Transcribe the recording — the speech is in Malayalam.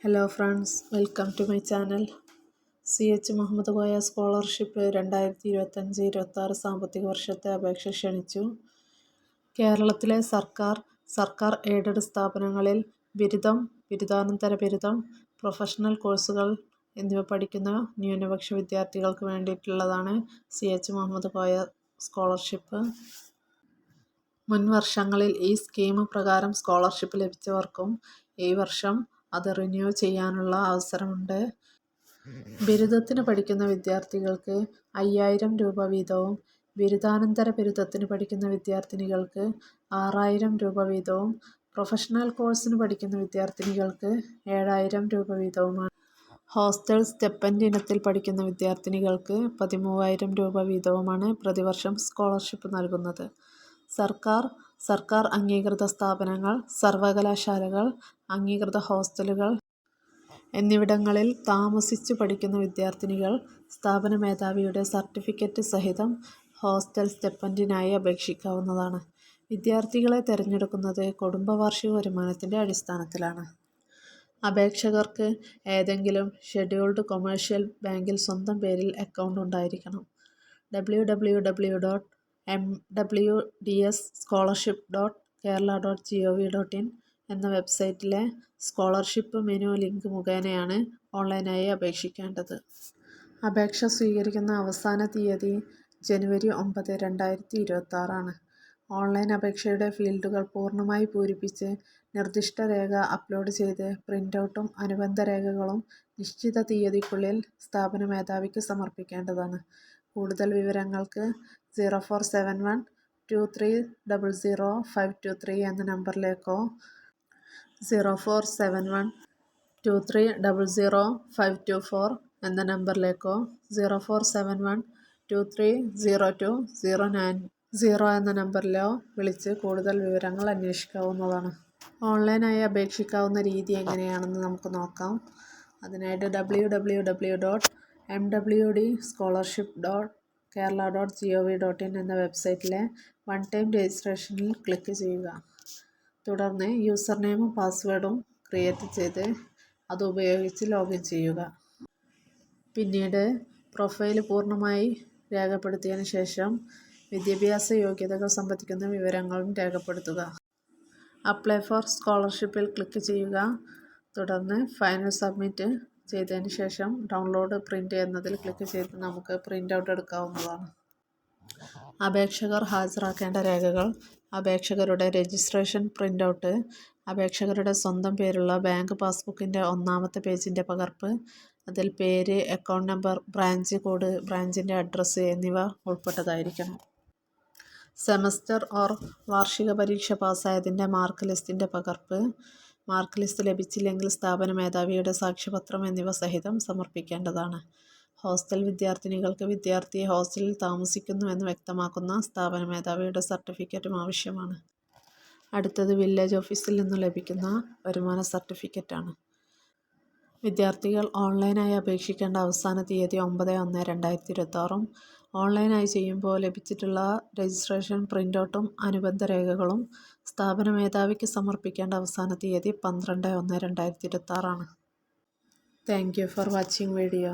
Hello friends welcome to my channel C H Mohammed Koya scholarship രണ്ടായിരത്തി ഇരുപത്തഞ്ച് ഇരുപത്താറ് സാമ്പത്തിക വർഷത്തെ അപേക്ഷ ക്ഷണിച്ചു. കേരളത്തിലെ സർക്കാർ സർക്കാർ എയ്ഡഡ് സ്ഥാപനങ്ങളിൽ ബിരുദം ബിരുദാനന്തര ബിരുദം പ്രൊഫഷണൽ കോഴ്സുകൾ എന്നിവ പഠിക്കുന്ന ന്യൂനപക്ഷ വിദ്യാർത്ഥികൾക്ക് വേണ്ടിയിട്ടുള്ളതാണ് C H Mohammed Koya scholarship മുൻ വർഷങ്ങളിൽ ഈ സ്കീം പ്രകാരം സ്കോളർഷിപ്പ് ലഭിച്ചവർക്കും ഈ വർഷം അത് റിന്യൂ ചെയ്യാനുള്ള അവസരമുണ്ട്. ബിരുദത്തിന് പഠിക്കുന്ന വിദ്യാർത്ഥികൾക്ക് അയ്യായിരം രൂപ വീതവും ബിരുദാനന്തര ബിരുദത്തിന് പഠിക്കുന്ന വിദ്യാർത്ഥിനികൾക്ക് ആറായിരം രൂപ വീതവും പ്രൊഫഷണൽ കോഴ്സിന് പഠിക്കുന്ന വിദ്യാർത്ഥിനികൾക്ക് ഏഴായിരം രൂപ വീതവുമാണ്. ഹോസ്റ്റൽ സ്റ്റെപ്പൻഡ് ഇനത്തിൽ പഠിക്കുന്ന വിദ്യാർത്ഥിനികൾക്ക് പതിമൂവായിരം രൂപ വീതവുമാണ് പ്രതിവർഷം സ്കോളർഷിപ്പ് നൽകുന്നത്. സർക്കാർ സർക്കാർ അംഗീകൃത സ്ഥാപനങ്ങൾ സർവകലാശാലകൾ അംഗീകൃത ഹോസ്റ്റലുകൾ എന്നിവിടങ്ങളിൽ താമസിച്ചു പഠിക്കുന്ന വിദ്യാർത്ഥിനികൾ സ്ഥാപന മേധാവിയുടെ സർട്ടിഫിക്കറ്റ് സഹിതം ഹോസ്റ്റൽ സ്റ്റെപ്പൻഡിനായി അപേക്ഷിക്കാവുന്നതാണ്. വിദ്യാർത്ഥികളെ തിരഞ്ഞെടുക്കുന്നത് കുടുംബ വാർഷിക വരുമാനത്തിന്റെ അടിസ്ഥാനത്തിലാണ്. അപേക്ഷകർക്ക് ഏതെങ്കിലും ഷെഡ്യൂൾഡ് കൊമേഴ്ഷ്യൽ ബാങ്കിൽ സ്വന്തം പേരിൽ അക്കൗണ്ട് ഉണ്ടായിരിക്കണം. W W W dot M W D S scholarship dot Kerala dot G O V dot in എന്ന വെബ്സൈറ്റിലെ സ്കോളർഷിപ്പ് മെനു ലിങ്ക് മുഖേനയാണ് ഓൺലൈനായി അപേക്ഷിക്കേണ്ടത്. അപേക്ഷ സ്വീകരിക്കുന്ന അവസാന തീയതി ജനുവരി ഒമ്പത് രണ്ടായിരത്തി ഇരുപത്താറാണ് ഓൺലൈൻ അപേക്ഷയുടെ ഫീൽഡുകൾ പൂർണമായി പൂരിപ്പിച്ച് നിർദ്ദിഷ്ട രേഖ അപ്ലോഡ് ചെയ്ത് പ്രിന്റ് അനുബന്ധ രേഖകളും നിശ്ചിത തീയതിക്കുള്ളിൽ സ്ഥാപന മേധാവിക്ക് സമർപ്പിക്കേണ്ടതാണ്. കൂടുതൽ വിവരങ്ങൾക്ക് zero four seven one two three double zero five two three എന്ന നമ്പറിലേക്കോ zero four seven one two three double zero five two four എന്ന നമ്പറിലേക്കോ zero four seven one two three zero two zero nine zero എന്ന നമ്പറിലോ വിളിച്ച് കൂടുതൽ വിവരങ്ങൾ അന്വേഷിക്കാവുന്നതാണ്. ഓൺലൈനായി അപേക്ഷിക്കാവുന്ന രീതി എങ്ങനെയാണെന്ന് നമുക്ക് നോക്കാം. അതിനായിട്ട് W W W dot M W D scholarship dot Kerala dot G O V dot in എന്ന വെബ്സൈറ്റിലെ വൺ ടൈം രജിസ്ട്രേഷനിൽ ക്ലിക്ക് ചെയ്യുക. തുടർന്ന് യൂസർ നെയിമും പാസ്വേഡും ക്രിയേറ്റ് ചെയ്ത് അത് ഉപയോഗിച്ച് ലോഗിൻ ചെയ്യുക. പിന്നീട് പ്രൊഫൈൽ പൂർണമായി രേഖപ്പെടുത്തിയതിന് ശേഷം വിദ്യാഭ്യാസ യോഗ്യതകൾ സംബന്ധിക്കുന്ന വിവരങ്ങളും രേഖപ്പെടുത്തുക. അപ്ലൈ ഫോർ സ്കോളർഷിപ്പിൽ ക്ലിക്ക് ചെയ്യുക. തുടർന്ന് ഫൈനൽ സബ്മിറ്റ് ചെയ്തതിന് ശേഷം ഡൗൺലോഡ് പ്രിന്റ് എന്നതിൽ ക്ലിക്ക് ചെയ്ത് നമുക്ക് പ്രിന്റ് ഔട്ട് എടുക്കാവുന്നതാണ്. അപേക്ഷകർ ഹാജരാക്കേണ്ട രേഖകൾ അപേക്ഷകരുടെ രജിസ്ട്രേഷൻ പ്രിന്റ് ഔട്ട് അപേക്ഷകരുടെ സ്വന്തം പേരുള്ള ബാങ്ക് പാസ്ബുക്കിന്റെ ഒന്നാമത്തെ പേജിന്റെ പകർപ്പ് അതിൽ പേര് അക്കൗണ്ട് നമ്പർ ബ്രാഞ്ച് കോഡ് ബ്രാഞ്ചിന്റെ അഡ്രസ്സ് എന്നിവ ഉൾപ്പെട്ടതായിരിക്കണം. സെമസ്റ്റർ ഓർ വാർഷിക പരീക്ഷ പാസ്സായതിന്റെ മാർക്ക് ലിസ്റ്റിന്റെ പകർപ്പ് മാർക്ക് ലിസ്റ്റ് ലഭിച്ചില്ലെങ്കിൽ സ്ഥാപന മേധാവിയുടെ സാക്ഷ്യപത്രം എന്നിവ സഹിതം സമർപ്പിക്കേണ്ടതാണ്. ഹോസ്റ്റൽ വിദ്യാർത്ഥിനികൾക്ക് വിദ്യാർത്ഥിയെ ഹോസ്റ്റലിൽ താമസിക്കുന്നുവെന്ന് വ്യക്തമാക്കുന്ന സ്ഥാപന മേധാവിയുടെ സർട്ടിഫിക്കറ്റും ആവശ്യമാണ്. അടുത്തത് വില്ലേജ് ഓഫീസിൽ നിന്ന് ലഭിക്കുന്ന വരുമാന സർട്ടിഫിക്കറ്റാണ്. വിദ്യാർത്ഥികൾ ഓൺലൈനായി അപേക്ഷിക്കേണ്ട അവസാന തീയതി ഒമ്പത് ഒന്ന് രണ്ടായിരത്തി ഇരുപത്താറും ഓൺലൈനായി ചെയ്യുമ്പോൾ ലഭിച്ചിട്ടുള്ള രജിസ്ട്രേഷൻ പ്രിന്റൗട്ടും അനുബന്ധ രേഖകളും സ്ഥാപന മേധാവിക്ക് സമർപ്പിക്കേണ്ട അവസാന തീയതി പന്ത്രണ്ട് ഒന്ന് രണ്ടായിരത്തി ഇരുപത്താറാണ് thank you for watching video.